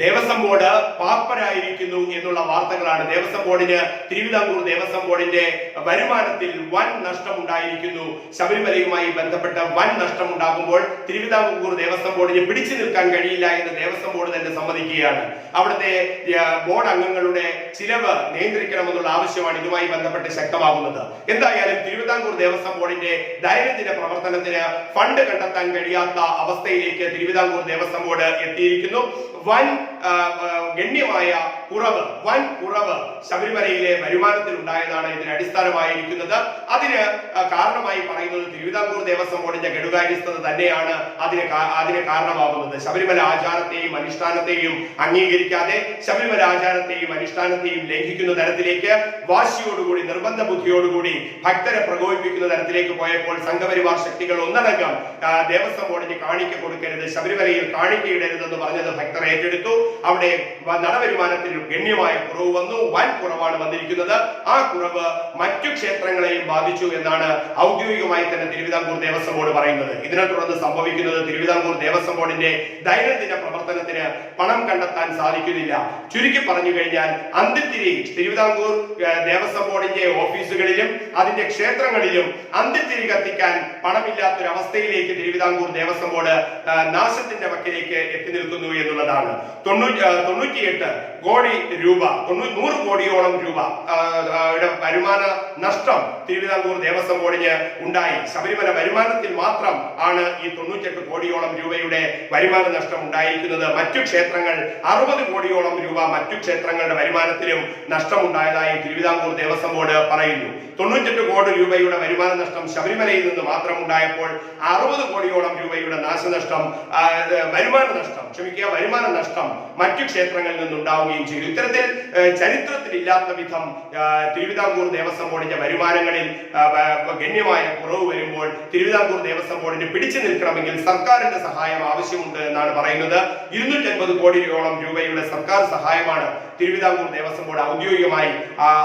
Devaswom board പാപ്പരായിരിക്കുന്നു എന്നുള്ള വാർത്തകളാണ്. ദേവസ്വം ബോർഡിന് തിരുവിതാംകൂർ ദേവസ്വം ബോർഡിന്റെ വരുമാനത്തിൽ വൻ നഷ്ടമുണ്ടായിരിക്കുന്നു. ശബരിമലയുമായി ബന്ധപ്പെട്ട വൻ നഷ്ടമുണ്ടാകുമ്പോൾ തിരുവിതാംകൂർ ദേവസ്വം ബോർഡിന് പിടിച്ചു നിൽക്കാൻ കഴിയില്ല എന്ന് ദേവസ്വം ബോർഡ് തന്നെ സമ്മതിക്കുകയാണ്. അവിടുത്തെ ബോർഡ് അംഗങ്ങളുടെ ചിലവ് നിയന്ത്രിക്കണമെന്നുള്ള ആവശ്യമാണ് ഇതുമായി ബന്ധപ്പെട്ട് ശക്തമാകുന്നത്. എന്തായാലും തിരുവിതാംകൂർ ദേവസ്വം ബോർഡിന്റെ ദൈനംദിന പ്രവർത്തനത്തിന് ഫണ്ട് കണ്ടെത്താൻ കഴിയാത്ത അവസ്ഥയിലേക്ക് തിരുവിതാംകൂർ ദേവസ്വം ബോർഡ് എത്തിയിരിക്കുന്നു. വൻ ഗണ്യമായ കുറവ് വൻ കുറവ് ശബരിമലയിലെ വരുമാനത്തിൽ ഉണ്ടായതാണ് ഇതിന് അടിസ്ഥാനമായിരിക്കുന്നത്. അതിന് കാരണമായി പറയുന്നത് തിരുവിതാംകൂർ ദേവസ്വം ബോർഡിന്റെ ഗഡുകാര്യസ്ഥത തന്നെയാണ് അതിന് അതിന് കാരണമാകുന്നത്. ശബരിമല ആചാരത്തെയും അനുഷ്ഠാനത്തെയും അംഗീകരിക്കാതെ ശബരിമല ആചാരത്തെയും അനുഷ്ഠാനത്തെയും ലംഘിക്കുന്ന തരത്തിലേക്ക് വാശിയോടുകൂടി നിർബന്ധ ബുദ്ധിയോടുകൂടി ഭക്തരെ പ്രകോപിപ്പിക്കുന്ന തരത്തിലേക്ക് പോയപ്പോൾ സംഘപരിവാർ ശക്തികൾ ഒന്നടങ്കം ദേവസ്വം ബോർഡിന് കാണിക്ക കൊടുക്കരുത് ശബരിമലയിൽ കാണിക്കയിടരുതെന്ന് പറഞ്ഞത് ഭക്തർ ഏറ്റെടുത്തു. അവിടെ നടവരുമാനത്തിൽ ഗണ്യമായ കുറവ് വന്നു. വൻ കുറവാണ് വന്നിരിക്കുന്നത്. ആ കുറവ് മറ്റു ക്ഷേത്രങ്ങളെയും ബാധിച്ചു എന്നാണ് ഔദ്യോഗികമായി തന്നെ തിരുവിതാംകൂർ ദേവസ്വം ബോർഡ് പറയുന്നത്. ഇതിനെ തുടർന്ന് സംഭവിക്കുന്നത് തിരുവിതാംകൂർ ദേവസ്വം ബോർഡിന്റെ ദൈനംദിന പ്രവർത്തനത്തിന് പണം കണ്ടെത്താൻ സാധിക്കുന്നില്ല. ചുരുക്കി പറഞ്ഞു കഴിഞ്ഞാൽ അന്ത്യത്തിരി തിരുവിതാംകൂർ ദേവസ്വം ബോർഡിന്റെ ഓഫീസുകളിലും അതിന്റെ ക്ഷേത്രങ്ങളിലും അന്ത്യത്തിരി കത്തിക്കാൻ പണമില്ലാത്തൊരവസ്ഥയിലേക്ക് തിരുവിതാംകൂർ ദേവസ്വം ബോർഡ് നാശത്തിന്റെ വക്കിലേക്ക് എത്തി നിൽക്കുന്നു എന്നുള്ളതാണ്. തൊണ്ണൂറ്റി തൊണ്ണൂറ്റിയെട്ട് കോടി രൂപ തൊണ്ണൂ നൂറ് കോടിയോളം രൂപ വരുമാന നഷ്ടം തിരുവിതാംകൂർ ദേവസ്വം ബോർഡിന് ഉണ്ടായി. ശബരിമല വരുമാനത്തിൽ മാത്രം ആണ് ഈ തൊണ്ണൂറ്റെട്ട് കോടിയോളം രൂപയുടെ വരുമാന നഷ്ടം ഉണ്ടായിരിക്കുന്നത്. മറ്റു ക്ഷേത്രങ്ങൾ അറുപത് കോടിയോളം രൂപ മറ്റു ക്ഷേത്രങ്ങളുടെ വരുമാനത്തിലും നഷ്ടമുണ്ടായതായി തിരുവിതാംകൂർ ദേവസ്വം ബോർഡ് പറയുന്നു. തൊണ്ണൂറ്റെട്ട് കോടി രൂപയുടെ വരുമാന നഷ്ടം ശബരിമലയിൽ നിന്ന് മാത്രം ഉണ്ടായപ്പോൾ അറുപത് കോടിയോളം രൂപയുടെ നാശനഷ്ടം വരുമാന നഷ്ടം. ക്ഷമിക്കുക വരുമാന നഷ്ടം മറ്റു ക്ഷേത്രങ്ങളിൽ നിന്നുണ്ടാവുകയും ചെയ്തു. ഇത്തരത്തിൽ ചരിത്രത്തിൽ ചരിത്രത്തിലില്ലാത്ത വിധം തിരുവിതാംകൂർ ദേവസ്വം ബോർഡിന്റെ വരുമാനങ്ങളിൽ ഗണ്യമായ കുറവ് വരുമ്പോൾ തിരുവിതാംകൂർ ദേവസ്വം ബോർഡിന് പിടിച്ചു നിൽക്കണമെങ്കിൽ സർക്കാരിന്റെ സഹായം ആവശ്യമുണ്ട് എന്നാണ് പറയുന്നത്. ഇരുന്നൂറ്റി അൻപത് കോടിയോളം രൂപയുടെ സർക്കാർ സഹായമാണ് തിരുവിതാംകൂർ ദേവസ്വം ബോർഡ് ഔദ്യോഗികമായി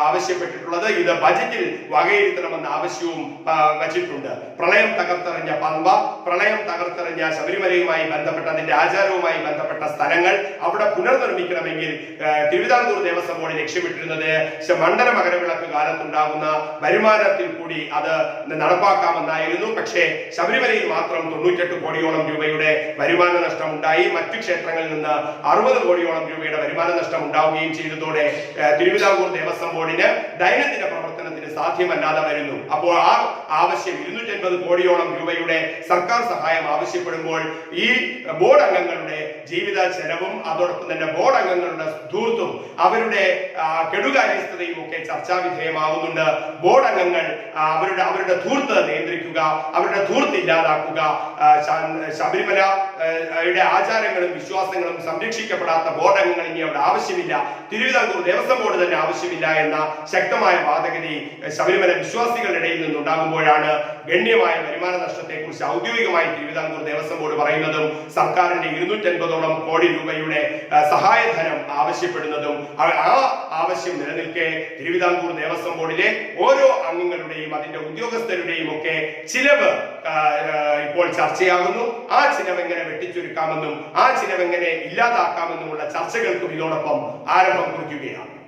ആവശ്യപ്പെട്ടിട്ടുള്ളത്. ഇത് ബജറ്റിൽ വകയിരുത്തണമെന്ന ആവശ്യവും വച്ചിട്ടുണ്ട്. പ്രളയം തകർത്തെറിഞ്ഞ പമ്പ പ്രളയം തകർത്തെറിഞ്ഞ ശബരിമലയുമായി ബന്ധപ്പെട്ട അതിന്റെ ആചാരവുമായി ബന്ധപ്പെട്ട സ്ഥലങ്ങൾ അവിടെ പുനർനിർമ്മിക്കണമെങ്കിൽ തിരുവിതാംകൂർ ദേവസ്വം ബോർഡ് ലക്ഷ്യമിട്ടിരുന്നത് മണ്ഡല മകരവിളക്ക് കാലത്തുണ്ടാകുന്ന വരുമാനത്തിൽ കൂടി അത് നടപ്പാക്കാമെന്നായിരുന്നു. പക്ഷേ ശബരിമലയിൽ മാത്രം തൊണ്ണൂറ്റെട്ട് കോടിയോളം രൂപയുടെ വരുമാന നഷ്ടം ഉണ്ടായി മറ്റു ക്ഷേത്രങ്ങളിൽ നിന്ന് അറുപത് കോടിയോളം രൂപയുടെ വരുമാന നഷ്ടം ഉണ്ടാവുകയും ചെയ്തതോടെ തിരുവിതാംകൂർ ദേവസ്വം ബോർഡിന് ദൈനംദിന പ്രവർത്തനത്തിന് സാധ്യമല്ലാതെ വരുന്നു. അപ്പോൾ ആ ആവശ്യം ഇരുന്നൂറ്റൻപത് കോടിയോളം രൂപയുടെ സർക്കാർ സഹായം ആവശ്യപ്പെടുമ്പോൾ ഈ ബോർഡ് അംഗങ്ങളുടെ ജീവിത ചെലവും അതോടൊപ്പം തന്നെ ബോർഡ് അംഗങ്ങളുടെ ധൂർത്തും അവരുടെ കെടുകാര്യസ്ഥതയും ഒക്കെ ചർച്ചാ വിധേയമാവുന്നുണ്ട്. ബോർഡ് അംഗങ്ങൾ അവരുടെ അവരുടെ ധൂർത്ത് നിയന്ത്രിക്കുക അവരുടെ ധൂർത്ത് ഇല്ലാതാക്കുക ശബരിമല യുടെ ആചാരങ്ങളും വിശ്വാസങ്ങളും സംരക്ഷിക്കപ്പെടാത്ത ബോർഡ് അംഗങ്ങൾ ഇനി അവിടെ ആവശ്യമില്ല. തിരുവിതാംകൂർ ദേവസ്വം ബോർഡ് തന്നെ ആവശ്യമില്ല എന്ന ശക്തമായ വാദഗതി ശബരിമല വിശ്വാസികളുടെ ഇടയിൽ നിന്നുണ്ടാകുമ്പോഴാണ് ഗണ്യമായ വരുമാന നഷ്ടത്തെക്കുറിച്ച് ഔദ്യോഗികമായി തിരുവിതാംകൂർ ദേവസ്വം ബോർഡ് പറയുന്നതും സർക്കാരിന്റെ ഇരുന്നൂറ്റൻപതോളം കോടി രൂപയുടെ സഹായധനം ആവശ്യപ്പെടുന്നതും ആ- ആവശ്യം നിലനിൽക്കെ തിരുവിതാംകൂർ ദേവസ്വം ബോർഡിലെ ഓരോ അംഗങ്ങളുടെയും അതിന്റെ ഉദ്യോഗസ്ഥരുടെയും ഒക്കെ ചിലവ് ഇപ്പോൾ ചർച്ചയാകുന്നു. ആ ചിലവ് എങ്ങനെ വെട്ടിച്ചുരുക്കാമെന്നും ആ ചിലവ് എങ്ങനെ ഇല്ലാതാക്കാമെന്നുമുള്ള ചർച്ചകൾക്കും ഇതോടൊപ്പം ആരംഭം കുറിക്കുകയാണ്.